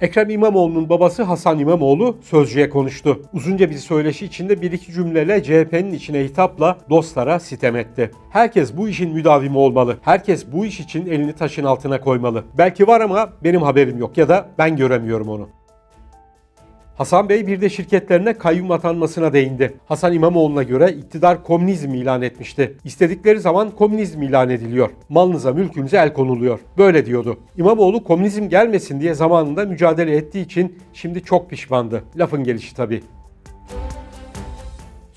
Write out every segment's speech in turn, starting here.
Ekrem İmamoğlu'nun babası Hasan İmamoğlu sözcüye konuştu. Uzunca bir söyleşi içinde bir iki cümleyle CHP'nin içine hitapla dostlara sitem etti. Herkes bu işin müdavimi olmalı. Herkes bu iş için elini taşın altına koymalı. Belki var ama benim haberim yok ya da ben göremiyorum onu. Hasan Bey bir de şirketlerine kayyum atanmasına değindi. Hasan İmamoğlu'na göre iktidar komünizm ilan etmişti. İstedikleri zaman komünizm ilan ediliyor. Malınıza mülkünüze el konuluyor. Böyle diyordu. İmamoğlu komünizm gelmesin diye zamanında mücadele ettiği için şimdi çok pişmandı. Lafın gelişi tabii.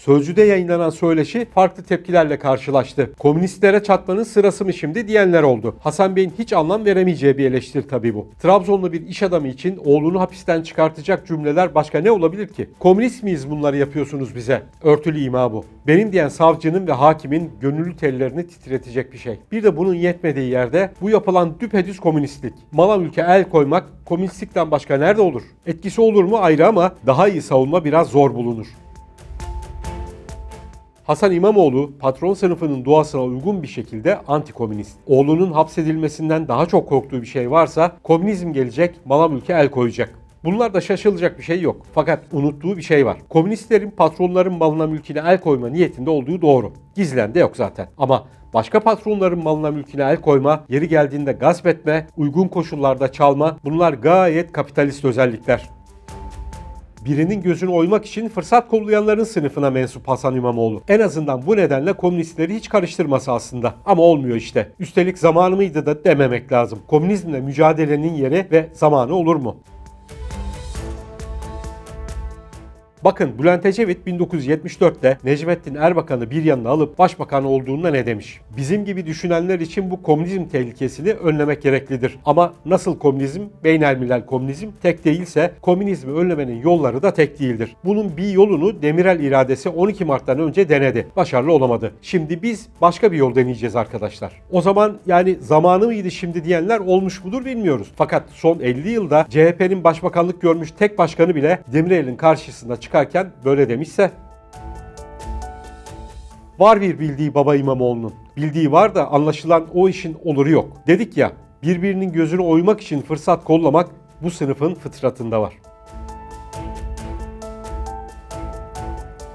Sözcü'de yayınlanan söyleşi farklı tepkilerle karşılaştı. Komünistlere çatmanın sırası mı şimdi diyenler oldu. Hasan Bey'in hiç anlam veremeyeceği bir eleştiri tabii bu. Trabzonlu bir iş adamı için oğlunu hapisten çıkartacak cümleler başka ne olabilir ki? Komünist miyiz bunları yapıyorsunuz bize? Örtülü ima bu. Benim diyen savcının ve hakimin gönüllü tellerini titretecek bir şey. Bir de bunun yetmediği yerde bu yapılan düpedüz komünistlik. Mala mülke el koymak komünistlikten başka nerede olur? Etkisi olur mu ayrı ama daha iyi savunma biraz zor bulunur. Hasan İmamoğlu patron sınıfının duasına uygun bir şekilde antikomünist. Oğlunun hapsedilmesinden daha çok korktuğu bir şey varsa komünizm gelecek, mala mülke el koyacak. Bunlar da şaşılacak bir şey yok. Fakat unuttuğu bir şey var. Komünistlerin patronların malına mülküne el koyma niyetinde olduğu doğru. Gizlen de yok zaten. Ama başka patronların malına mülküne el koyma, yeri geldiğinde gasp etme, uygun koşullarda çalma bunlar gayet kapitalist özellikler birinin gözünü oymak için fırsat kollayanların sınıfına mensup Hasan İmamoğlu. En azından bu nedenle komünistleri hiç karıştırması aslında. Ama olmuyor işte. Üstelik zamanı mıydı da dememek lazım. Komünizmle mücadelenin yeri ve zamanı olur mu? Bakın Bülent Ecevit 1974'te Necmettin Erbakan'ı bir yanına alıp başbakan olduğunda ne demiş? Bizim gibi düşünenler için bu komünizm tehlikesini önlemek gereklidir. Ama nasıl komünizm, beynelmilel komünizm tek değilse komünizmi önlemenin yolları da tek değildir. Bunun bir yolunu Demirel iradesi 12 Mart'tan önce denedi. Başarılı olamadı. Şimdi biz başka bir yol deneyeceğiz arkadaşlar. O zaman yani zamanı mıydı şimdi diyenler olmuş mudur bilmiyoruz. Fakat son 50 yılda CHP'nin başbakanlık görmüş tek başkanı bile Demirel'in karşısında çıkarken böyle demişse var bir bildiği baba İmamoğlu'nun. Bildiği var da anlaşılan o işin oluru yok. Dedik ya birbirinin gözünü oymak için fırsat kollamak bu sınıfın fıtratında var.